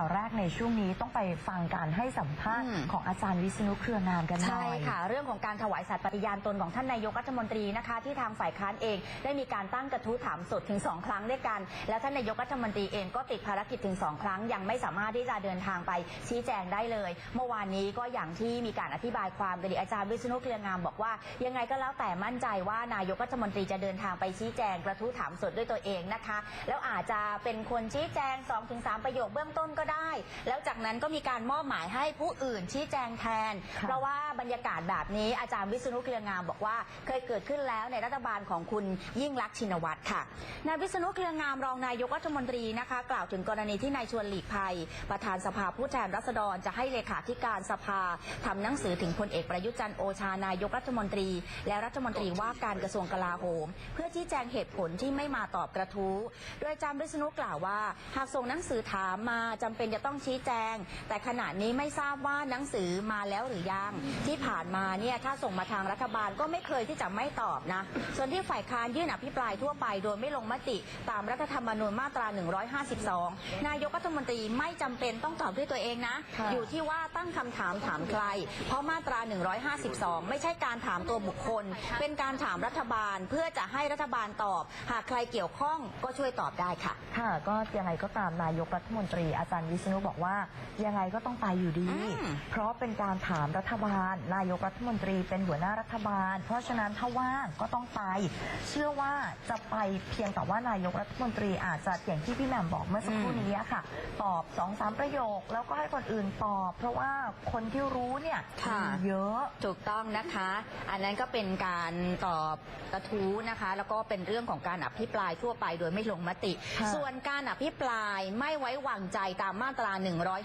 ข่าวแรกในช่วงนี้ต้องไปฟังการให้สัมภาษณ์อืม ของอาจารย์วิษณุเครืองามกันหน่ใช่อย ค่ะ เรื่องของการถวายสัตย์ปฏิญาณตนของท่านนายกรัฐมนตรีนะคะ ที่ทางฝ่ายค้านเองได้มีการตั้งกระทู้ถามสดถึง 2 ครั้งด้วยกัน แล้วท่านนายกรัฐมนตรีเองก็ติดภารกิจถึง 2 ครั้ง ยังไม่สามารถที่จะเดินทางไปชี้แจงได้เลย เมื่อวานนี้ก็อย่างที่มีการอธิบายความกันดีอาจารย์วิษณุเครืองามบอกว่า ยังไงก็แล้วแต่มั่นใจว่านายกรัฐมนตรีจะเดินทางไปชี้แจงกระทู้ถามสดด้วยตัวเองนะคะ แล้วอาจจะเป็นคนชี้แจง 2-3 ประโยคเบื้องต้นก็ได้ แล้วจากนั้นก็มีการมอบหมายให้ผู้อื่นชี้แจงแทน ค่ะ เพราะว่าบรรยากาศแบบนี้อาจารย์วิษณุเครืองามบอกว่า เคยเกิดขึ้นแล้วในรัฐบาลของคุณยิ่งลักษณ์ชินวัตรค่ะ นายวิษณุเครืองามรองนายกรัฐมนตรีนะคะ กล่าวถึงกรณีที่นายชวนหลีกภัย ประธานสภาผู้แทนราษฎรจะให้เลขาธิการสภาทำหนังสือถึงพลเอกประยุทธ์จันทร์โอชานายกรัฐมนตรี และรัฐมนตรีว่าการกระทรวงกลาโหม เพื่อชี้แจงเหตุผลที่ไม่มาตอบกระทู้ โดยอาจารย์วิษณุกล่าวว่า หากส่งหนังสือถามมาจำเป็นจะต้องชี้แจง แต่ขณะนี้ไม่ทราบว่าหนังสือมาแล้วหรือยังที่ผ่านมาเนี่ยถ้าส่งมาทางรัฐบาลก็ไม่เคยที่จะไม่ตอบนะ ส่วนที่ฝ่ายค้านยื่นอภิปรายทั่วไป โดยไม่ลงมติ ตามรัฐธรรมนูญมาตรา 152 นายกรัฐมนตรีไม่จำเป็นต้องตอบด้วยตัวเองนะค่ะอยู่ที่ว่าตั้งคำถามถามใคร เพราะมาตรา 152 ไม่ใช่การถามตัวบุคคล เป็นการถามรัฐบาลเพื่อจะให้รัฐบาลตอบ หากใครเกี่ยวข้องก็ช่วยตอบได้ค่ะ ค่ะ ก็ยังไงก็ตามนายกรัฐมนตรีอาจารย์วิษณุบอกว่า ยังไงก็ต้องไปอยู่ดี อืม เพราะเป็นการถามรัฐบาล นายกรัฐมนตรีเป็นหัวหน้ารัฐบาล เพราะฉะนั้นถ้าว่างก็ต้องไป เชื่อว่าจะไปเพียงแต่ว่านายกรัฐมนตรีอาจจะอย่างที่พี่แหม่มบอกเมื่อสักครู่นี้ค่ะ ตอบสองสามประโยค แล้วก็ให้คนอื่นตอบ เพราะว่าคนที่รู้เนี่ยค่ะ มีเยอะ ถูกต้องนะคะ อันนั้นก็เป็นการตอบกระทู้นะคะ แล้วก็เป็นเรื่องของการอภิปรายทั่วไปโดยไม่ลงมติ ค่ะ ส่วนการอภิปรายไม่ไว้วางใจตามมาตรา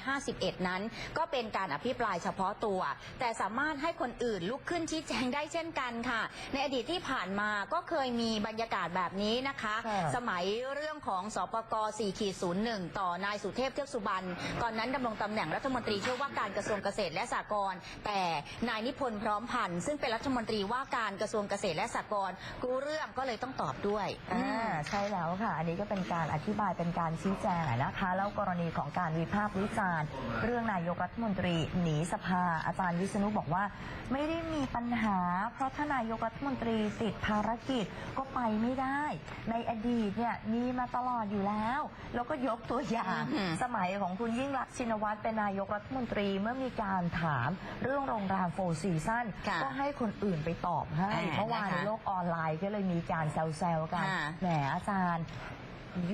151 นั้น ก็เป็นการอภิปรายเฉพาะตัว แต่สามารถให้คนอื่นลุกขึ้นชี้แจงได้เช่นกันค่ะ ในอดีตที่ผ่านมาก็เคยมีบรรยากาศแบบนี้นะคะค่ะสมัยเรื่องของสปก4ขีด01 ต่อนายสุเทพเทือกสุบรรณตอนนั้นดำรงตำแหน่งรัฐมนตรีช่วยว่าการกระทรวงเกษตรและสหกรณ์แต่นายนิพนธ์พร้อมพันธ์ซึ่งเป็นรัฐมนตรีว่าการกระทรวงเกษตรและสหกรณ์รู้เรื่องก็เลยต้องตอบด้วยอ่าใช่แล้วค่ะ อันนี้ก็เป็นการอธิบายเป็นการชี้แจงอะนะคะ แล้วกรณีของการวิพากษ์วิจารณ์ เรื่องนายกรัฐมนตรีหนีสภาอาจารย์วิษณุบอกว่า ไม่ได้มีปัญหา เพราะถ้านายกรัฐมนตรีติดภารกิจก็ไปไม่ได้ ในอดีตเนี่ยมีมาตลอดอยู่แล้ว แล้วก็ยกตัวอย่างอืมสมัยของคุณยิ่งรักษณ์ชินวัตรเป็นนายกรัฐมนตรีเมื่อมีการถามเรื่องโรงแรมโฟร์ซีซั่นค่ะก็ให้คนอื่นไปตอบให้อ่าเมื่อวานนะคะในโลกออนไลน์ก็เลยมีการแซวๆกันค่ะแหมอาจารย์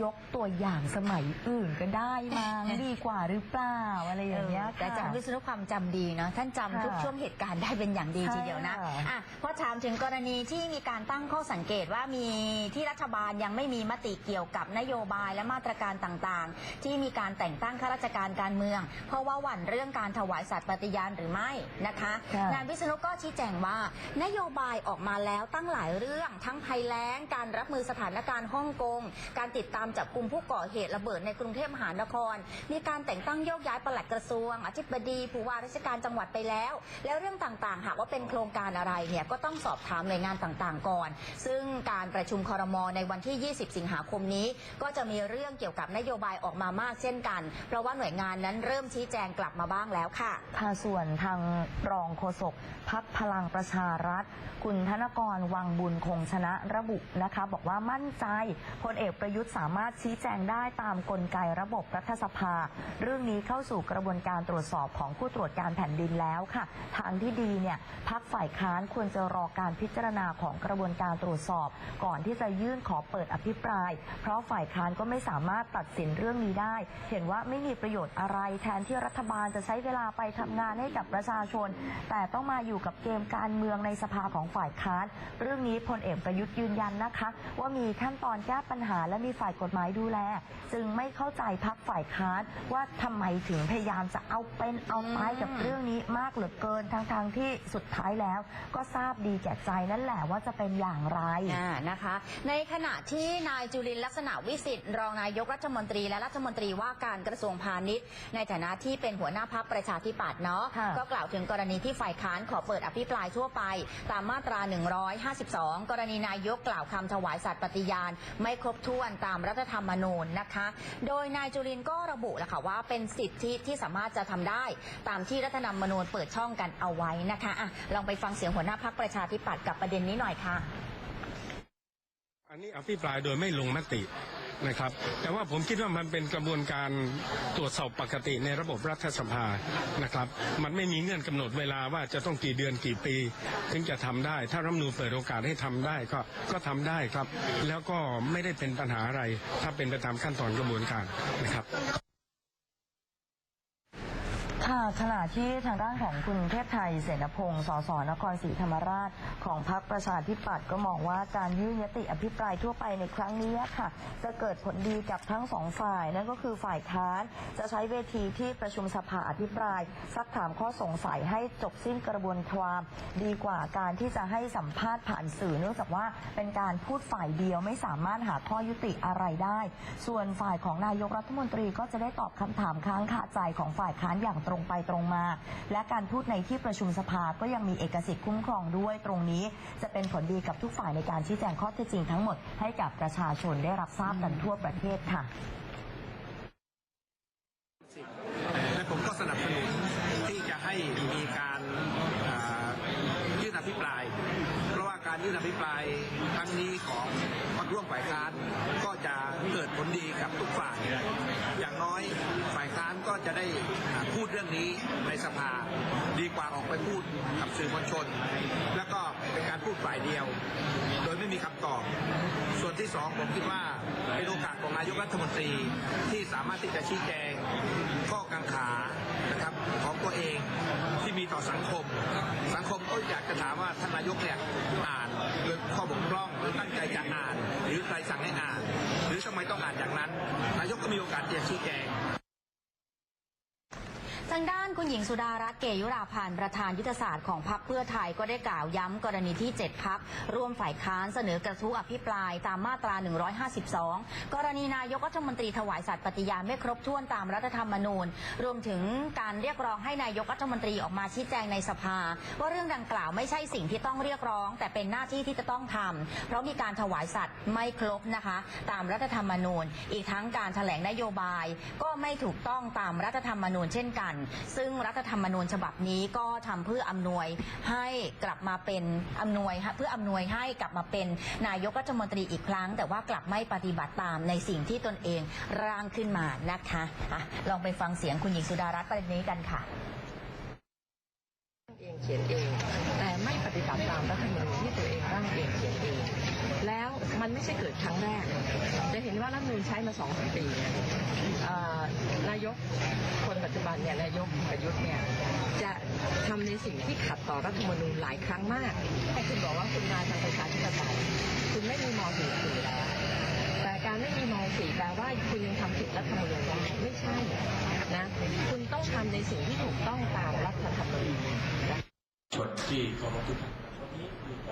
ยกตัวอย่างสมัยอื่นก็ได้มั้งดีกว่าหรือเปล่าอะไรอย่างเงี้ยแต่อาจารย์วิษณุความจำดีเนาะท่านจำค่ะทุกช่วงเหตุการณ์ได้เป็นอย่างดีใช่ทีเดียวนะค่ะอะพอถามถึงกรณีที่มีการตั้งข้อสังเกตว่ามีที่รัฐบาลยังไม่มีมติเกี่ยวกับนโยบายและมาตรการต่างๆ ที่มีการแต่งตั้งข้าราชการการเมือง เพราะว่าหวั่นเรื่องการถวายสัตย์ปฏิญาณหรือไม่นะคะค่ะนายวิษณุก็ชี้แจงว่า นโยบายออกมาแล้วตั้งหลายเรื่องทั้งภัยแล้งการรับมือสถานการณ์ฮ่องกงการติดตามจับกลุ่มผู้ก่อเหตุระเบิดในกรุงเทพมหานคร มีการแต่งตั้งโยกย้ายปลัดกระทรวง อธิบดีผู้ว่าราชการจังหวัดไปแล้ว แล้วเรื่องต่างๆ หากว่าเป็นโครงการอะไรเนี่ยก็ต้องสอบถามหน่วยงานต่างๆ ก่อน ซึ่งการประชุมคอรมอในวันที่ 20 สิงหาคมนี้ ก็จะมีเรื่องเกี่ยวกับนโยบายออกมามากเช่นกัน เพราะว่าหน่วยงานนั้นเริ่มชี้แจงกลับมาบ้างแล้วค่ะค่ะส่วนทางรองโฆษกพักพลังประชารัฐ คุณธนกรวังบุญคงชนะระบุนะคะ บอกว่ามั่นใจพลเอกประยุทธ์สามารถชี้แจงได้ตามกลไกระบบรัฐสภา เรื่องนี้เข้าสู่กระบวนการตรวจสอบของผู้ตรวจการแผ่นดินแล้วค่ะ ทางที่ดีเนี่ยพักฝ่ายค้านควรจะรอการพิจารณาของกระบวนการตรวจสอบ ก่อนที่จะยื่นขอเปิดอภิปราย เพราะฝ่ายค้านก็ไม่สามารถตัดสินเรื่องนี้ได้ เห็นว่าไม่มีประโยชน์อะไรแทนที่รัฐบาลจะใช้เวลาไปทำงานให้กับประชาชน แต่ต้องมาอยู่กับเกมการเมืองในสภาของฝ่ายค้าน เรื่องนี้พลเอกประยุทธ์ยืนยันนะคะ ว่ามีขั้นตอนแก้ปัญหาและมีฝ่ายายกฎหมายดูแล จึงไม่เข้าใจพักฝ่ายค้านว่าทำไมถึงพยายามจะเอาเป็นเอาตายกับเรื่องนี้มากเหลือเกินทั้งๆที่สุดท้ายแล้ว ก็ทราบดีแก่ใจนั่นแหละว่าจะเป็นอย่างไรอ่านะคะ ในขณะที่นายจุลินลักษณะวิสิทธิ์รองนายกรัฐมนตรีและรัฐมนตรีว่าการกระทรวงพาณิชย์ ในฐานะที่เป็นหัวหน้าพักประชาธิปัตย์เนาะค่ะก็กล่าวถึงกรณีที่ฝ่ายค้านขอเปิดอภิปรายทั่วไป ตามมาตรา 152 กรณีนายกกล่าวคำถวายสัตย์ปฏิญาณ ไม่ครบถ้วนตามามรัฐธรรมนูญนะคะ โดยนายจุรินก็ระบุแหละค่ะว่าเป็นสิทธิที่สามารถจะทำได้ ตามที่รัฐธรรมนูญเปิดช่องกันเอาไว้นะคะอะลองไปฟังเสียงหัวหน้าพักประชาธิปัตย์กับประเด็นนี้หน่อยค่ะ อันนี้อภิปรายโดยไม่ลงมติ นะครับ แต่ว่าผมคิดว่ามันเป็นกระบวนการตรวจสอบปกติในระบบรัฐสภานะครับ มันไม่มีเงื่อนกำหนดเวลาว่าจะต้องกี่เดือนกี่ปี ถึงจะทำได้ ถ้ารัฐมนูเปิดโอกาสให้ทำได้ก็ก็ทำได้ครับ แล้วก็ไม่ได้เป็นปัญหาอะไร ถ้าเป็นไปตามขั้นตอนกระบวนการนะครับ ขณะที่ทางด้านของคุณเทพไทยเสนพงศ์สสนครศรีธรรมราช ของพรรคประชาธิปัตย์ก็มองว่าการยื่นยติอภิปรายทั่วไปในครั้งนี้ค่ะ จะเกิดผลดีกับทั้งสองฝ่าย นั่นก็คือฝ่ายค้านจะใช้เวทีที่ประชุมสภาอภิปราย ซักถามข้อสงสัยให้จบสิ้นกระบวนความ ดีกว่าการที่จะให้สัมภาษณ์ผ่านสื่อ เนื่องจากว่าเป็นการพูดฝ่ายเดียวไม่สามารถหาข้อยุติอะไรได้ ส่วนฝ่ายของนายกรัฐมนตรีก็จะได้ตอบคำถามค้างคาใจของฝ่ายค้านอย่างตรงไปตรงมา และการพูดในที่ประชุมสภาก็ยังมีเอกสิทธิ์คุ้มครองด้วยตรงนี้ จะเป็นผลดีกับทุกฝ่ายในการชี้แจงข้อเท็จจริงทั้งหมดให้กับประชาชนได้รับทราบกันทั่วประเทศค่ะและผมก็สนับสนุนที่จะให้มีการอ่ายื่นอภิปราย เพราะว่าการยื่นอภิปรายครั้งนี้ของพรรคร่วมฝ่ายค้านก็จะเกิดผลดีกับทุกฝ่ายอย่ ก็จะได้พูดเรื่องนี้ในสภา ดีกว่าออกไปพูดกับสื่อมวลชน แล้วก็เป็นการพูดฝ่ายเดียว โดยไม่มีคำตอบ ส่วนที่สองผมคิดว่าเป็นโอกาสของนายกรัฐมนตรีที่สามารถที่จะชี้แจงข้อกังขานะครับของตัวเองที่มีต่อสังคม สังคมก็อยากจะถามว่าท่านนายกเนี่ยอ่านโดยข้อบกพร่องหรือตั้งใจจะอ่าน หรือใครสั่งให้อ่าน หรือทำไมต้องอ่านอย่างนั้น นายกก็มีโอกาสที่จะชี้แจง ทางด้านคุณหญิงสุดารัตน์เกยุราพันธ์ประธานยุทธศาสตร์ของพรรคเพื่อไทยก็ได้กล่าวย้ำกรณีที่ 7พักร่วมฝ่ายค้านเสนอกระทู้อภิปรายตามมาตรา 152 กรณีนายกรัฐมนตรีถวายสัตย์ปฏิญาณไม่ครบถ้วนตามรัฐธรรมนูญ รวมถึงการเรียกร้องให้นายกรัฐมนตรีออกมาชี้แจงในสภา ว่าเรื่องดังกล่าวไม่ใช่สิ่งที่ต้องเรียกร้อง แต่เป็นหน้าที่ที่จะต้องทำเพราะมีการถวายสัตย์ไม่ครบนะคะ ตามรัฐธรรมนูญ อีกทั้งการแถลงนโยบาย ก็ไม่ถูกต้องตามรัฐธรรมนูญเช่นกันซึ่งรัฐธรรมนูญฉบับนี้ก็ทำเพื่ออำนวยให้กลับมาเป็นอำนวยเพื่ออำนวยให้กลับมาเป็นนายกรัฐมนตรีอีกครั้ง แต่ว่ากลับไม่ปฏิบัติตามในสิ่งที่ตนเองร่างขึ้นมานะคะอะลองไปฟังเสียงคุณหญิงสุดารัตน์ประเด็นนี้กันค่ะ เองเขียนเอง แต่ไม่ปฏิบัติตามรัฐธรรมนูญที่ตัวเองร่างเองเขียนเอง แล้วมันไม่ใช่เกิดครั้งแรก จะเห็นว่ารัฐธรรมนูญใช้มาสองสามปีเอ่อ นายกคนปัจจุบันเนี่ยนายกประยุทธ์เนี่ยจะทำในสิ่งที่ขัดต่อรัฐธรรมนูญหลายครั้งมากให้คุณบอกว่าคุณมาทางประชาธิปไตยคุณไม่มีม .44 แล้วแต่การไม่มีม .4 แปลว่าคุณยังทำผิดรัฐธรรมนูญได้ไม่ใช่นะคุณต้องทำในสิ่งที่ถูกต้องตามรัฐธรรมนูญ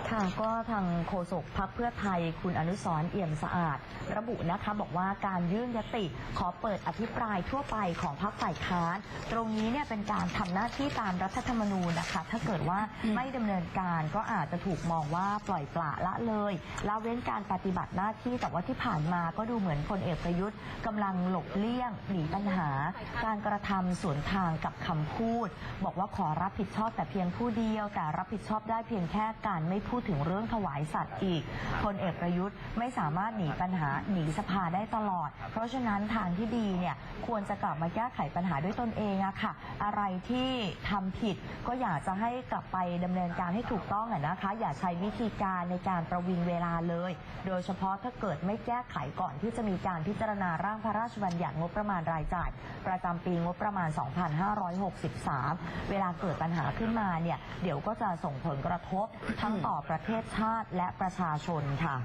ค่ะก็ทางโฆษกพักเพื่อไทยคุณอนุสรณ์เอี่ยมสะอาด ระบุนะคะบอกว่าการยื่นยติขอเปิดอภิปรายทั่วไปของพักฝ่ายค้าน ตรงนี้เนี่ยเป็นการทำหน้าที่ตามรัฐธรรมนูญนะคะ ถ้าเกิดว่าไม่ดำเนินการก็อาจจะถูกมองว่าปล่อยปละละเลยละเว้นการปฏิบัติหน้าที่แต่ว่าที่ผ่านมาก็ดูเหมือนพลเอกประยุทธ์กำลังหลบเลี่ยงหนีปัญหา การกระทำสวนทางกับคำพูด บอกว่าขอรับผิดชอบแต่เพียงผู้เดียวแต่รับผิดชอบได้เพียงแค่การไม่พูดถึงเรื่องถวายสัตว์อีกพลเอกประยุทธ์ไม่สามารถหนีปัญหาหนีสภาได้ตลอด เพราะฉะนั้นทางที่ดีเนี่ยควรจะกลับมาแก้ไขปัญหาด้วยตนเองอะค่ะ อะไรที่ทำผิดก็อยากจะให้กลับไปดำเนินการให้ถูกต้องอะนะคะ อย่าใช้วิธีการในการประวิงเวลาเลย โดยเฉพาะถ้าเกิดไม่แก้ไขก่อนที่จะมีการพิจารณาร่างพระราชบัญญัติงบประมาณรายจ่าย ประจำปีงบประมาณ 2563 เวลาเกิดปัญหาขึ้นมาเนี่ยเดี๋ยวก็จะส่งผลกระทบทั้งต่อประเทศชาติและประชาชนค่ะ